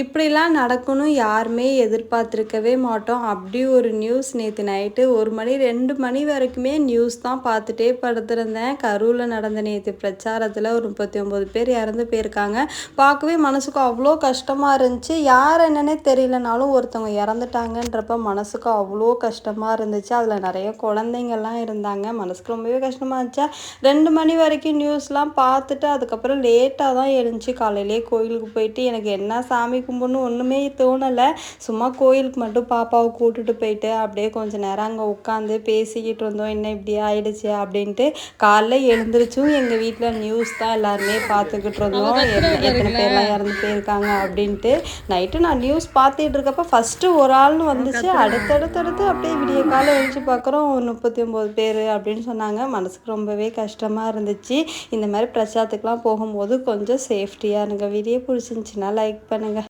இப்படிலாம் நடக்கும்னு யாருமே எதிர்பார்த்துருக்கவே மாட்டோம். அப்படி ஒரு நியூஸ் நேற்று நைட்டு ஒரு மணி ரெண்டு மணி வரைக்குமே நியூஸ் தான் பார்த்துட்டே படுத்திருந்தேன். கரூரில் நடந்த நேற்று பிரச்சாரத்தில் ஒரு முப்பத்தி ஒம்பது பேர் இறந்து போயிருக்காங்க. பார்க்கவே மனசுக்கு அவ்வளோ கஷ்டமாக இருந்துச்சு. யார் என்னன்னே தெரியலனாலும் ஒருத்தவங்க இறந்துட்டாங்கன்றப்ப மனசுக்கு அவ்வளோ கஷ்டமாக இருந்துச்சு. அதில் நிறைய குழந்தைங்கள்லாம் இருந்தாங்க. மனசுக்கு ரொம்பவே கஷ்டமாக இருந்துச்சா. ரெண்டு மணி வரைக்கும் நியூஸ்லாம் பார்த்துட்டு அதுக்கப்புறம் லேட்டாக தான் எழுந்துச்சு. காலையிலே கோயிலுக்கு போயிட்டு எனக்கு என்ன சாமி கும்பிட்ணும் ஒன்றுமே தோணலை. சும்மா கோயிலுக்கு மட்டும் பாப்பாவை கூட்டுட்டு போயிட்டு அப்படியே கொஞ்ச நேரம் அங்கே உட்காந்து பேசிக்கிட்டு இருந்தோம். என்ன இப்படி ஆயிடுச்சு அப்படின்ட்டு காலைல எழுந்திரிச்சும் எங்கள் வீட்டில் நியூஸ் தான் எல்லாருமே பார்த்துக்கிட்டு இருந்தோம். எத்தனை பேர்லாம் இறந்து போயிருக்காங்க அப்படின்ட்டு. நைட்டு நான் நியூஸ் பார்த்துட்டு இருக்கப்ப ஃபஸ்ட்டு ஒரு ஆள்னு வந்துச்சு. அடுத்தடுத்தடுத்து அப்படியே விடிய காலம் எழுந்து பார்க்குறோம். முப்பத்தி ஒம்பது பேர் அப்படின்னு சொன்னாங்க. மனசுக்கு ரொம்பவே கஷ்டமாக இருந்துச்சு. இந்த மாதிரி பிரச்சாரத்துக்குலாம் போகும்போது கொஞ்சம் சேஃப்டியாக இருங்க. வீடியோ பிடிச்சிருந்துச்சின்னா லைக் பண்ணுங்கள்